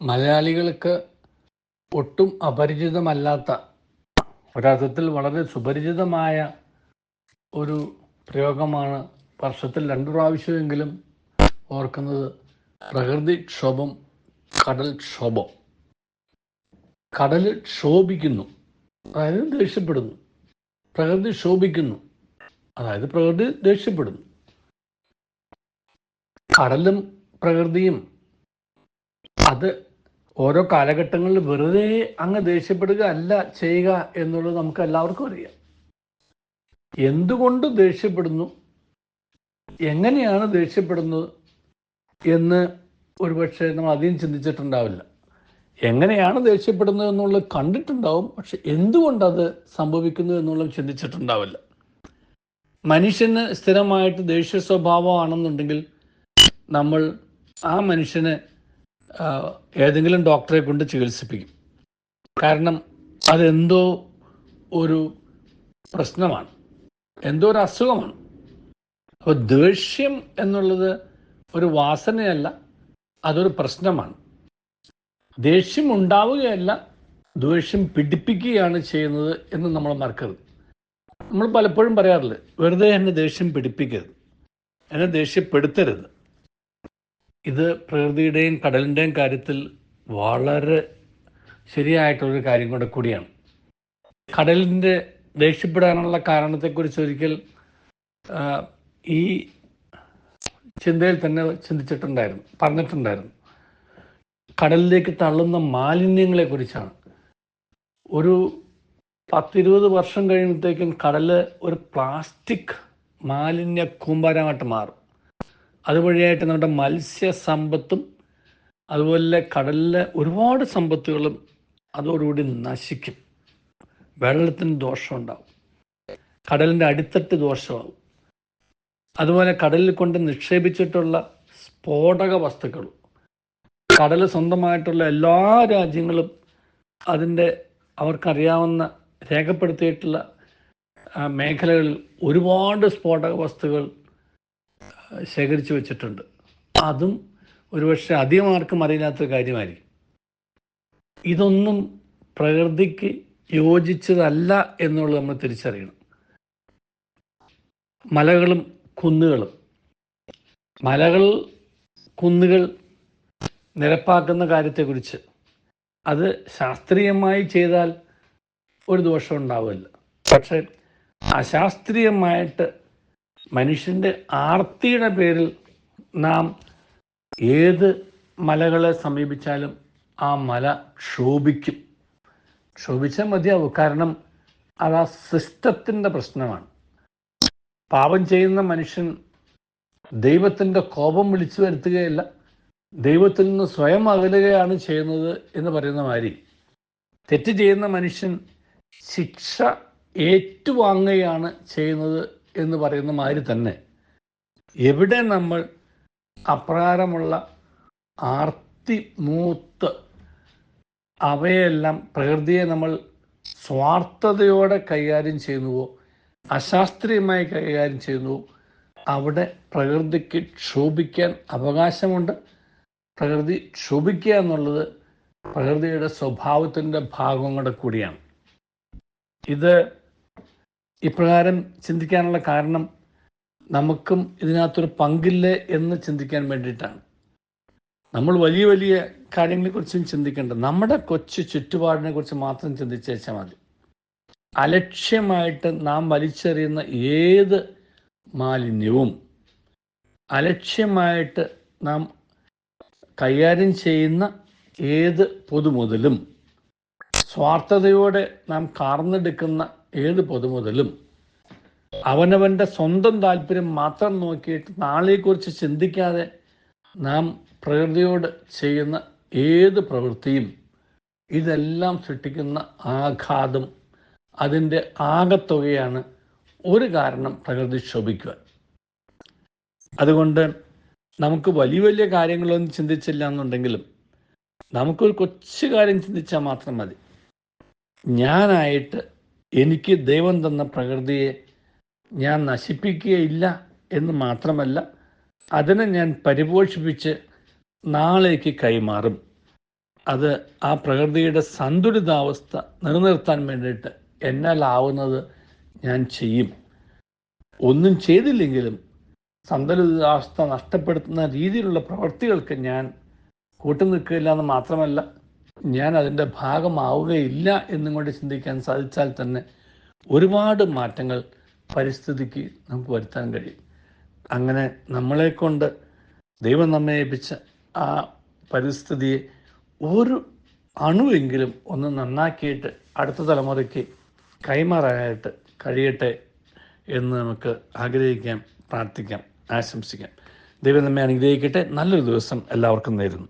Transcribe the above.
മലയാളികൾക്ക് ഒട്ടും അപരിചിതമല്ലാത്ത ഒരർത്ഥത്തിൽ വളരെ സുപരിചിതമായ ഒരു പ്രയോഗമാണ് വർഷത്തിൽ രണ്ടു പ്രാവശ്യമെങ്കിലും ഓർക്കുന്നത് പ്രകൃതിക്ഷോഭം കടൽക്ഷോഭം കടൽ ക്ഷോഭിക്കുന്നു. അതായത് ദേഷ്യപ്പെടുന്നു. പ്രകൃതി ക്ഷോഭിക്കുന്നു. അതായത് പ്രകൃതി ദേഷ്യപ്പെടുന്നു. കടലും പ്രകൃതിയും അത് ഓരോ കാലഘട്ടങ്ങളിൽ വെറുതെ അങ്ങ് ദേഷ്യപ്പെടുക അല്ല ചെയ്യുക എന്നുള്ളത് നമുക്ക് എല്ലാവർക്കും അറിയാം. എന്തുകൊണ്ട് ദേഷ്യപ്പെടുന്നു? എങ്ങനെയാണ് ദേഷ്യപ്പെടുന്നത് എന്ന് ഒരുപക്ഷെ നമ്മൾ അധികം ചിന്തിച്ചിട്ടുണ്ടാവില്ല. എങ്ങനെയാണ് ദേഷ്യപ്പെടുന്നത് എന്നുള്ളത് കണ്ടിട്ടുണ്ടാവും പക്ഷെ എന്തുകൊണ്ടത് സംഭവിക്കുന്നു എന്നുള്ളത് ചിന്തിച്ചിട്ടുണ്ടാവില്ല. മനുഷ്യന് സ്ഥിരമായിട്ട് ദേഷ്യ സ്വഭാവമാണെന്നുണ്ടെങ്കിൽ നമ്മൾ ആ മനുഷ്യനെ ഏതെങ്കിലും ഡോക്ടറെ കൊണ്ട് ചികിത്സിപ്പിക്കും. കാരണം അതെന്തോ ഒരു പ്രശ്നമാണ്. എന്തോ ഒരു അസുഖമാണ്. അപ്പോൾ ദേഷ്യം എന്നുള്ളത് ഒരു വാസനയല്ല അതൊരു പ്രശ്നമാണ്. ദേഷ്യം ഉണ്ടാവുകയല്ല ദേഷ്യം പിടിപ്പിക്കുകയാണ് ചെയ്യുന്നത് എന്ന് നമ്മൾ മറക്കരുത്. നമ്മൾ പലപ്പോഴും പറയാറില്ല വെറുതെ എന്നെ ദേഷ്യം പിടിപ്പിക്കരുത് എന്നെ ദേഷ്യപ്പെടുത്തരുത്. ഇത് പ്രകൃതിയുടെയും കടലിന്റെയും കാര്യത്തിൽ വളരെ ശരിയായിട്ടുള്ളൊരു കാര്യം കൂടെ കൂടിയാണ്. കടലിന്റെ ദേഷ്യപ്പെടാനുള്ള കാരണത്തെക്കുറിച്ച് ഒരിക്കൽ ഈ ചിന്തയിൽ തന്നെ ചിന്തിച്ചിട്ടുണ്ടായിരുന്നു പറഞ്ഞിട്ടുണ്ടായിരുന്നു. കടലിലേക്ക് തള്ളുന്ന മാലിന്യങ്ങളെ കുറിച്ചാണ് ഒരു പത്തിരുപത് വർഷം കഴിയുമ്പോഴത്തേക്കും കടൽ ഒരു പ്ലാസ്റ്റിക് മാലിന്യ കൂമ്പാരമായിട്ട് മാറും. അതുവഴിയായിട്ട് നമ്മുടെ മത്സ്യ സമ്പത്തും അതുപോലെ കടലിലെ ഒരുപാട് സമ്പത്തുകളും അതോടുകൂടി നശിക്കും. വെള്ളത്തിന് ദോഷമുണ്ടാവും കടലിന്റെ അടിത്തട്ട് ദോഷമാവും. അതുപോലെ കടലിൽ കൊണ്ട് നിക്ഷേപിച്ചിട്ടുള്ള സ്ഫോടക വസ്തുക്കൾ കടൽ സ്വന്തമായിട്ടുള്ള എല്ലാ രാജ്യങ്ങളും അതിന്റെ അവർക്കറിയാവുന്ന രേഖപ്പെടുത്തിയിട്ടുള്ള മേഖലകളിൽ ഒരുപാട് സ്ഫോടക വസ്തുക്കൾ ശേഖരിച്ചു വെച്ചിട്ടുണ്ട്. അതും ഒരുപക്ഷെ അധികം ആർക്കും അറിയില്ലാത്തൊരു കാര്യമായിരിക്കും. ഇതൊന്നും പ്രകൃതിക്ക് യോജിച്ചതല്ല എന്നുള്ളത് നമ്മൾ തിരിച്ചറിയണം. മലകളും കുന്നുകളും. മലകൾ കുന്നുകൾ നിരപ്പാക്കുന്ന കാര്യത്തെക്കുറിച്ച് അത് ശാസ്ത്രീയമായി ചെയ്താൽ ഒരു ദോഷം ഉണ്ടാവില്ല. പക്ഷെ അശാസ്ത്രീയമായിട്ട് മനുഷ്യന്റെ ആർത്തിയുടെ പേരിൽ നാം ഏത് മലകളെ സമീപിച്ചാലും ആ മല ക്ഷോഭിക്കും. ക്ഷോഭിച്ചാൽ മതിയാവും. കാരണം അത് ആ സിസ്റ്റത്തിന്റെ പ്രശ്നമാണ്. പാപം ചെയ്യുന്ന മനുഷ്യൻ ദൈവത്തിന്റെ കോപം വിളിച്ചു വരുത്തുകയല്ല ദൈവത്തിൽ നിന്ന് സ്വയം അകലുകയാണ് ചെയ്യുന്നത് എന്ന് പറയുന്ന മാതിരി തെറ്റ് ചെയ്യുന്ന മനുഷ്യൻ ശിക്ഷ ഏറ്റുവാങ്ങുകയാണ് ചെയ്യുന്നത് എന്ന് പറയുന്ന മാതിരി തന്നെ. എവിടെ നമ്മൾ അപ്രകാരമുള്ള ആർത്തി മൂത്ത് അവയെല്ലാം പ്രകൃതിയെ നമ്മൾ സ്വാർത്ഥതയോടെ കൈകാര്യം ചെയ്യുന്നുവോ അശാസ്ത്രീയമായി കൈകാര്യം ചെയ്യുന്നുവോ അവിടെ പ്രകൃതിക്ക് ക്ഷോഭിക്കാൻ അവകാശമുണ്ട്. പ്രകൃതി ക്ഷോഭിക്കുക എന്നുള്ളത് പ്രകൃതിയുടെ സ്വഭാവത്തിന്റെ ഭാഗം കൂടെ കൂടിയാണ്. ഇത് ഇപ്രകാരം ചിന്തിക്കാനുള്ള കാരണം നമുക്കും ഇതിനകത്തൊരു പങ്കില്ലേ എന്ന് ചിന്തിക്കാൻ വേണ്ടിയിട്ടാണ്. നമ്മൾ വലിയ വലിയ കാര്യങ്ങളെക്കുറിച്ചും ചിന്തിക്കേണ്ട. നമ്മുടെ കൊച്ചു ചുറ്റുപാടിനെ കുറിച്ച് മാത്രം ചിന്തിച്ചേച്ചാൽ മതി. അലക്ഷ്യമായിട്ട് നാം വലിച്ചെറിയുന്ന ഏത് മാലിന്യവും അലക്ഷ്യമായിട്ട് നാം കൈകാര്യം ചെയ്യുന്ന ഏത് പൊതുമുതലും സ്വാർത്ഥതയോടെ നാം കാർന്നെടുക്കുന്ന ഏത് പൊതുമുതലും അവനവന്റെ സ്വന്തം താല്പര്യം മാത്രം നോക്കിയിട്ട് നാളെക്കുറിച്ച് ചിന്തിക്കാതെ നാം പ്രകൃതിയോട് ചെയ്യുന്ന ഏത് പ്രവൃത്തിയും ഇതെല്ലാം സൃഷ്ടിക്കുന്ന ആഘാതം അതിന്റെ ആകത്തുകയാണ് ഒരു കാരണം പ്രകൃതി ക്ഷോഭിക്കുവാൻ അതുകൊണ്ട് നമുക്ക് വലിയ വലിയ കാര്യങ്ങളൊന്നും ചിന്തിച്ചില്ല എന്നുണ്ടെങ്കിലും നമുക്കൊരു കൊച്ചു കാര്യം ചിന്തിച്ചാൽ മാത്രം മതി. ഞാനായിട്ട് എനിക്ക് ദൈവം തന്ന പ്രകൃതിയെ ഞാൻ നശിപ്പിക്കുകയില്ല എന്ന് മാത്രമല്ല അതിനെ ഞാൻ പരിപോഷിപ്പിച്ച് നാളേക്ക് കൈമാറും. അത് ആ പ്രകൃതിയുടെ സന്തുലിതാവസ്ഥ നിലനിർത്താൻ വേണ്ടിയിട്ട് എന്നാലാവുന്നത് ഞാൻ ചെയ്യും. ഒന്നും ചെയ്തില്ലെങ്കിലും സന്തുലിതാവസ്ഥ നഷ്ടപ്പെടുത്തുന്ന രീതിയിലുള്ള പ്രവൃത്തികൾക്ക് ഞാൻ കൂട്ടുനിൽക്കില്ല എന്ന് മാത്രമല്ല ഞാൻ അതിന്റെ ഭാഗമാവുകയില്ല എന്നും കൊണ്ട് ചിന്തിക്കാൻ സാധിച്ചാൽ തന്നെ ഒരുപാട് മാറ്റങ്ങൾ പരിസ്ഥിതിക്ക് നമുക്ക് വരുത്താൻ കഴിയും. അങ്ങനെ നമ്മളെ കൊണ്ട് ദൈവം നമ്മെ ഏൽപ്പിച്ച ആ പരിസ്ഥിതിയെ ഒരു അണുവെങ്കിലും ഒന്ന് നന്നാക്കിയിട്ട് അടുത്ത തലമുറയ്ക്ക് കൈമാറാനായിട്ട് കഴിയട്ടെ എന്ന് നമുക്ക് ആഗ്രഹിക്കാം പ്രാർത്ഥിക്കാം ആശംസിക്കാം. ദൈവം നമ്മെ അനുഗ്രഹിക്കട്ടെ. നല്ലൊരു ദിവസം എല്ലാവർക്കും നേരുന്നു.